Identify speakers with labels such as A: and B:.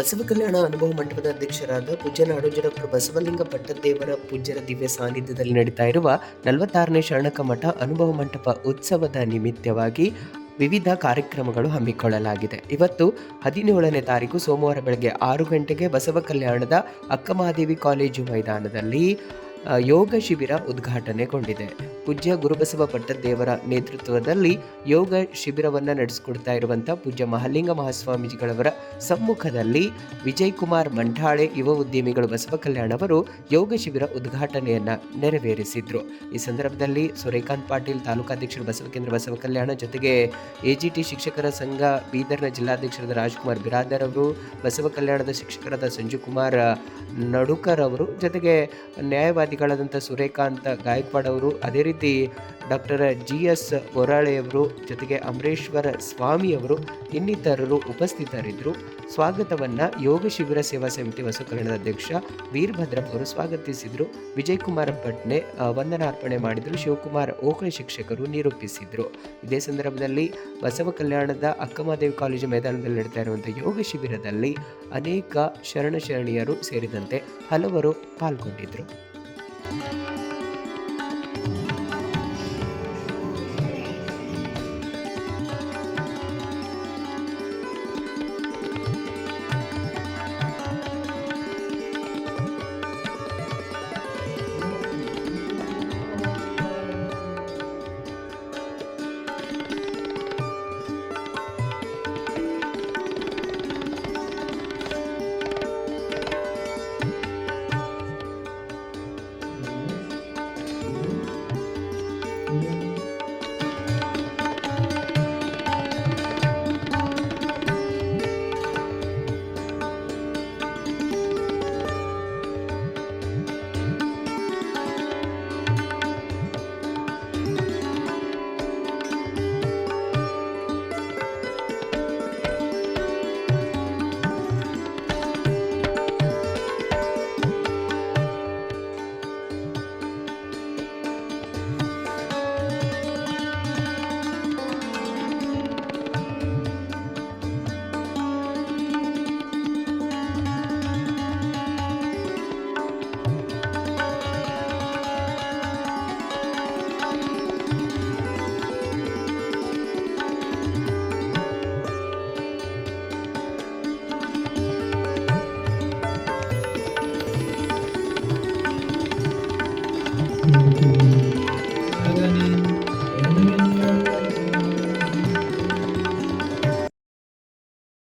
A: ಬಸವ ಕಲ್ಯಾಣ ಅನುಭವ ಮಂಟಪದ ಅಧ್ಯಕ್ಷರಾದ ಪೂಜ್ಯ ನಾಡೋಜ ಡಾಕ್ಟರ್ ಬಸವಲಿಂಗ ಪಟ್ಟದೇವರ ಪೂಜ್ಯರ ದಿವ್ಯ ಸಾನ್ನಿಧ್ಯದಲ್ಲಿ ನಡೀತಾ ಇರುವ ನಲವತ್ತಾರನೇ ಶರಣಕ ಮಠ ಅನುಭವ ಮಂಟಪ ಉತ್ಸವದ ನಿಮಿತ್ತವಾಗಿ ವಿವಿಧ ಕಾರ್ಯಕ್ರಮಗಳು ಹಮ್ಮಿಕೊಳ್ಳಲಾಗಿದೆ. ಇವತ್ತು ಹದಿನೇಳನೇ ತಾರೀಕು ಸೋಮವಾರ ಬೆಳಗ್ಗೆ ಆರು ಗಂಟೆಗೆ ಬಸವ ಕಲ್ಯಾಣದ ಅಕ್ಕಮಹಾದೇವಿ ಕಾಲೇಜು ಮೈದಾನದಲ್ಲಿ ಯೋಗ ಶಿಬಿರ ಉದ್ಘಾಟನೆಗೊಂಡಿದೆ. ಪೂಜ್ಯ ಗುರುಬಸವ ಪಟ್ಟದೇವರ ನೇತೃತ್ವದಲ್ಲಿ ಯೋಗ ಶಿಬಿರವನ್ನು ನಡೆಸಿಕೊಡ್ತಾ ಇರುವಂಥ ಪೂಜ್ಯ ಮಹಾಲಿಂಗ ಮಹಾಸ್ವಾಮೀಜಿಗಳವರ ಸಮ್ಮುಖದಲ್ಲಿ ವಿಜಯ್ ಕುಮಾರ್ ಮಂಠಾಳೆ ಯುವ ಉದ್ಯಮಿಗಳು ಬಸವ ಕಲ್ಯಾಣ ಅವರು ಯೋಗ ಶಿಬಿರ ಉದ್ಘಾಟನೆಯನ್ನು ನೆರವೇರಿಸಿದ್ರು. ಈ ಸಂದರ್ಭದಲ್ಲಿ ಸೂರ್ಯಕಾಂತ್ ಪಾಟೀಲ್ ತಾಲೂಕಾಧ್ಯಕ್ಷರು ಬಸವ ಕೇಂದ್ರ ಬಸವ ಕಲ್ಯಾಣ ಜೊತೆಗೆ ಎಜಿಟಿ ಶಿಕ್ಷಕರ ಸಂಘ, ಬೀದರ್ನ ಜಿಲ್ಲಾಧ್ಯಕ್ಷರಾದ ರಾಜ್ಕುಮಾರ್ ಬಿರಾದರ್ ಅವರು, ಬಸವ ಕಲ್ಯಾಣದ ಶಿಕ್ಷಕರಾದ ಸಂಜು ಕುಮಾರ್ ನಡುಕರ್ ಅವರು ಜೊತೆಗೆ ನ್ಯಾಯವಾದಿಗಳಾದಂಥ ಸೂರ್ಯಕಾಂತ್ ಗಾಯಕ್ವಾಡ್ ಅವರು, ಅದೇ ರೀತಿ ಡಾಕ್ಟರ್ ಜಿ ಎಸ್ ಬೊರಾಳೆಯವರು ಜೊತೆಗೆ ಅಮರೇಶ್ವರ ಸ್ವಾಮಿಯವರು ಇನ್ನಿತರರು ಉಪಸ್ಥಿತರಿದ್ದರು. ಸ್ವಾಗತವನ್ನು ಯೋಗ ಶಿಬಿರ ಸೇವಾ ಸಮಿತಿ ವಸುಕರಣದ ಅಧ್ಯಕ್ಷ ವೀರಭದ್ರಪ್ಪ ಅವರು ಸ್ವಾಗತಿಸಿದರು. ವಿಜಯಕುಮಾರ ಪಟ್ನೆ ವಂದನಾರ್ಪಣೆ ಮಾಡಿದರು. ಶಿವಕುಮಾರ್ ಓಕಳೆ ಶಿಕ್ಷಕರು ನಿರೂಪಿಸಿದರು. ಇದೇ ಸಂದರ್ಭದಲ್ಲಿ ಬಸವ ಕಲ್ಯಾಣದ ಅಕ್ಕಮಹಾದೇವಿ ಕಾಲೇಜು ಮೈದಾನದಲ್ಲಿ ನಡೀತಾ ಇರುವಂಥ ಯೋಗ ಶಿಬಿರದಲ್ಲಿ ಅನೇಕ ಶರಣ ಶರಣಿಯರು ಸೇರಿದಂತೆ ಹಲವರು ಪಾಲ್ಗೊಂಡಿದ್ದರು. Thank you.